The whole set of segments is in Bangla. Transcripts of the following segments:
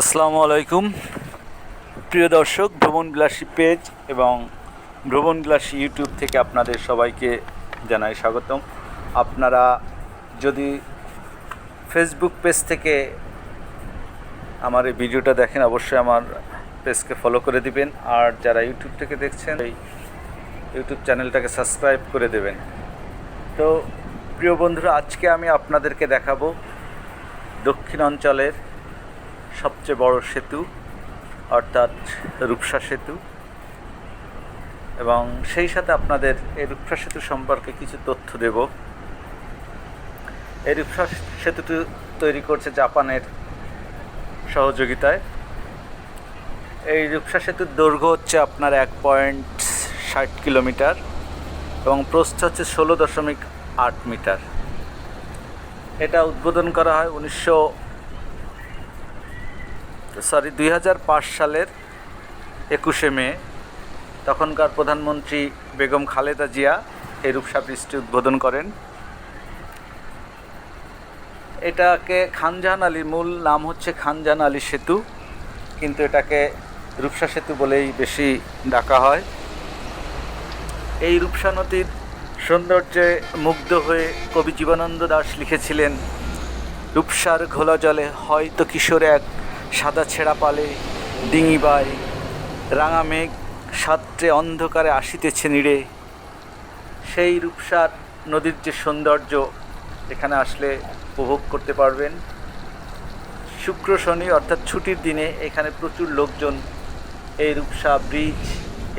আসসালামু আলাইকুম। প্রিয় দর্শক, ভ্রমণ বিলাসী পেজ এবং ভ্রমণ বিলাসী ইউটিউব থেকে আপনাদের সবাইকে জানাই স্বাগতম। আপনারা যদি ফেসবুক পেজ থেকে আমার এই ভিডিওটা দেখেন, অবশ্যই আমার পেজকে ফলো করে দিবেন। আর যারা ইউটিউব থেকে দেখছেন, এই ইউটিউব চ্যানেলটাকে সাবস্ক্রাইব করে দেবেন। তো প্রিয় বন্ধুরা, আজকে আমি আপনাদেরকে দেখাবো দক্ষিণ অঞ্চলের সবচেয়ে বড় সেতু, অর্থাৎ রূপসা সেতু। এবং সেই সাথে আপনাদের এই রূপসা সেতু সম্পর্কে কিছু তথ্য দেব। এই রূপসা সেতুটি তৈরি করছে জাপানের সহযোগিতায়। এই রূপসা সেতুর দৈর্ঘ্য হচ্ছে আপনার এক পয়েন্ট ষাট কিলোমিটার এবং প্রস্থ হচ্ছে ষোলো দশমিক আট মিটার। এটা উদ্বোধন করা হয় উনিশশো সরি, দুই হাজার পাঁচ সালের একুশে মে, তখনকার প্রধানমন্ত্রী বেগম খালেদা জিয়া এই রূপসা ব্রিজটি উদ্বোধন করেন। এটাকে খানজাহান আলী মূল নাম হচ্ছে খানজাহান আলী সেতু, কিন্তু এটাকে রূপসা সেতু বলেই বেশি ডাকা হয়। এই রূপসা নদীর সৌন্দর্যে মুগ্ধ হয়ে কবি জীবনানন্দ দাস লিখেছিলেন, রূপসার ঘোলা জলে হয়তো কিশোরে এক সাদা ছেঁড়া পালে ডিঙি বাই রাঙা মেঘ সাত্রে অন্ধকারে আসিতেছে নিড়ে। সেই রূপসার নদীর যে সৌন্দর্য, এখানে আসলে উপভোগ করতে পারবেন। শুক্র শনি অর্থাৎ ছুটির দিনে এখানে প্রচুর লোকজন এই রূপসা ব্রিজ,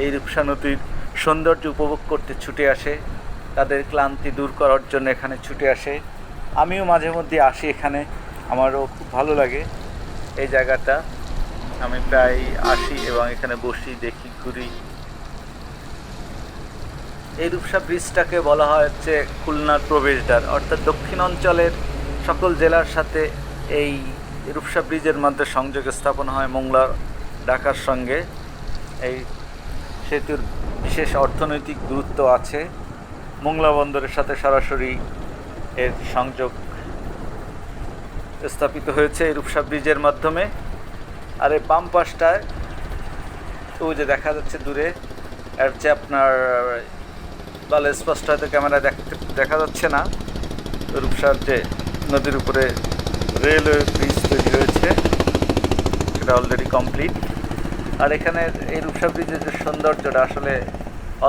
এই রূপসা নদীর সৌন্দর্য উপভোগ করতে ছুটে আসে। তাদের ক্লান্তি দূর করার জন্য এখানে ছুটে আসে। আমিও মাঝে মধ্যে আসি এখানে, আমারও খুব ভালো লাগে। এই জায়গাটা। আমি প্রায় আসি এবং এখানে বসি, দেখি, ঘুরি। এই রূপসা ব্রিজটাকে বলা হয় হচ্ছে খুলনার প্রবেশদ্বার। অর্থাৎ দক্ষিণ অঞ্চলের সকল জেলার সাথে এই রূপসা ব্রিজের মধ্যে সংযোগ স্থাপন হয় মোংলা ঢাকার সঙ্গে। এই সেতুর বিশেষ অর্থনৈতিক গুরুত্ব আছে। মোংলা বন্দরের সাথে সরাসরি এর সংযোগ স্থাপিত হয়েছে এই রূপসা ব্রিজের মাধ্যমে। আর এই বাম পাশটায়, ওই যে দেখা যাচ্ছে দূরে আর যে আপনার ভালো স্পষ্ট হয়তো ক্যামেরায় দেখতে, দেখা যাচ্ছে না। রূপসার যে নদীর উপরে রেলওয়ে ব্রিজ তৈরি হয়েছে, সেটা অলরেডি কমপ্লিট আর এখানে এই রূপসা ব্রিজের যে সৌন্দর্যটা আসলে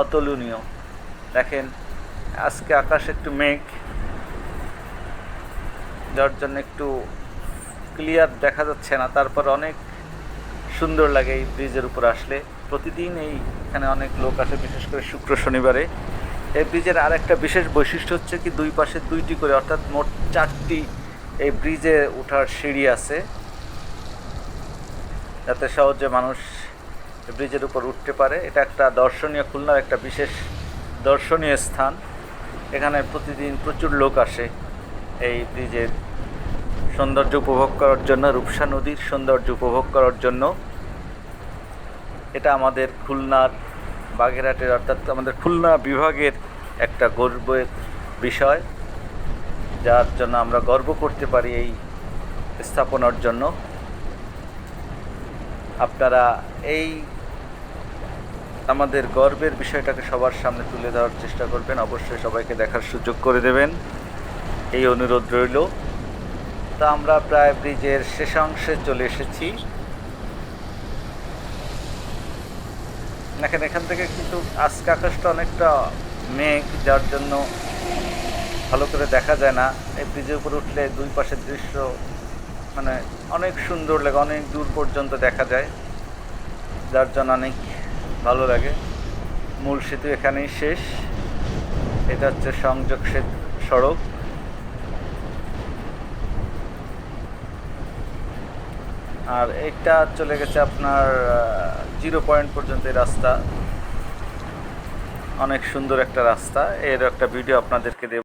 অতুলনীয়। দেখেন, আজকে আকাশ একটু মেঘ যার জন্য একটু ক্লিয়ার দেখা যাচ্ছে না। তারপর অনেক সুন্দর লাগে এই ব্রিজের উপর আসলে। প্রতিদিন এই এখানে অনেক লোক আসে, বিশেষ করে শুক্র শনিবারে। এই ব্রিজের আর একটা বিশেষ বৈশিষ্ট্য হচ্ছে কি, দুই পাশে দুইটি করে, অর্থাৎ মোট চারটি এই ব্রিজে ওঠার সিঁড়ি আছে। যাতে সহজে মানুষ ব্রিজের উপর উঠতে পারে। এটা একটা দর্শনীয়, খুলনার একটা বিশেষ দর্শনীয় স্থান। এখানে প্রতিদিন প্রচুর লোক আসে। এই ব্রিজের সৌন্দর্য উপভোগ করার জন্য, রূপসা নদীর সৌন্দর্য উপভোগ করার জন্য, এটা আমাদের খুলনার বাগেরহাটের, অর্থাৎ আমাদের খুলনা বিভাগের একটা গর্বের বিষয়, যার জন্য আমরা গর্ব করতে পারি এই স্থাপনার জন্য। আপনারা এই আমাদের গর্বের বিষয়টাকে সবার সামনে তুলে ধরার চেষ্টা করবেন। অবশ্যই সবাইকে দেখার সুযোগ করে দেবেন। এই অনুরোধ রইল। তা আমরা প্রায় ব্রিজের শেষাংশে চলে এসেছি। দেখেন, এখান থেকে কিন্তু আজকে আকাশটা অনেকটা মেঘ, যার জন্য ভালো করে দেখা যায় না। এই ব্রিজের উপরে উঠলে দুই পাশের দৃশ্য মানে অনেক সুন্দর লাগে, অনেক দূর পর্যন্ত দেখা যায়। যার জন্য অনেক ভালো লাগে। মূল সেতু এখানেই শেষ। এটা হচ্ছে সংযোগ সেতু সড়ক। আর এটা চলে গেছে আপনার জিরো পয়েন্ট পর্যন্ত এই রাস্তা। অনেক সুন্দর একটা রাস্তা। এর একটা ভিডিও আপনাদেরকে দেব।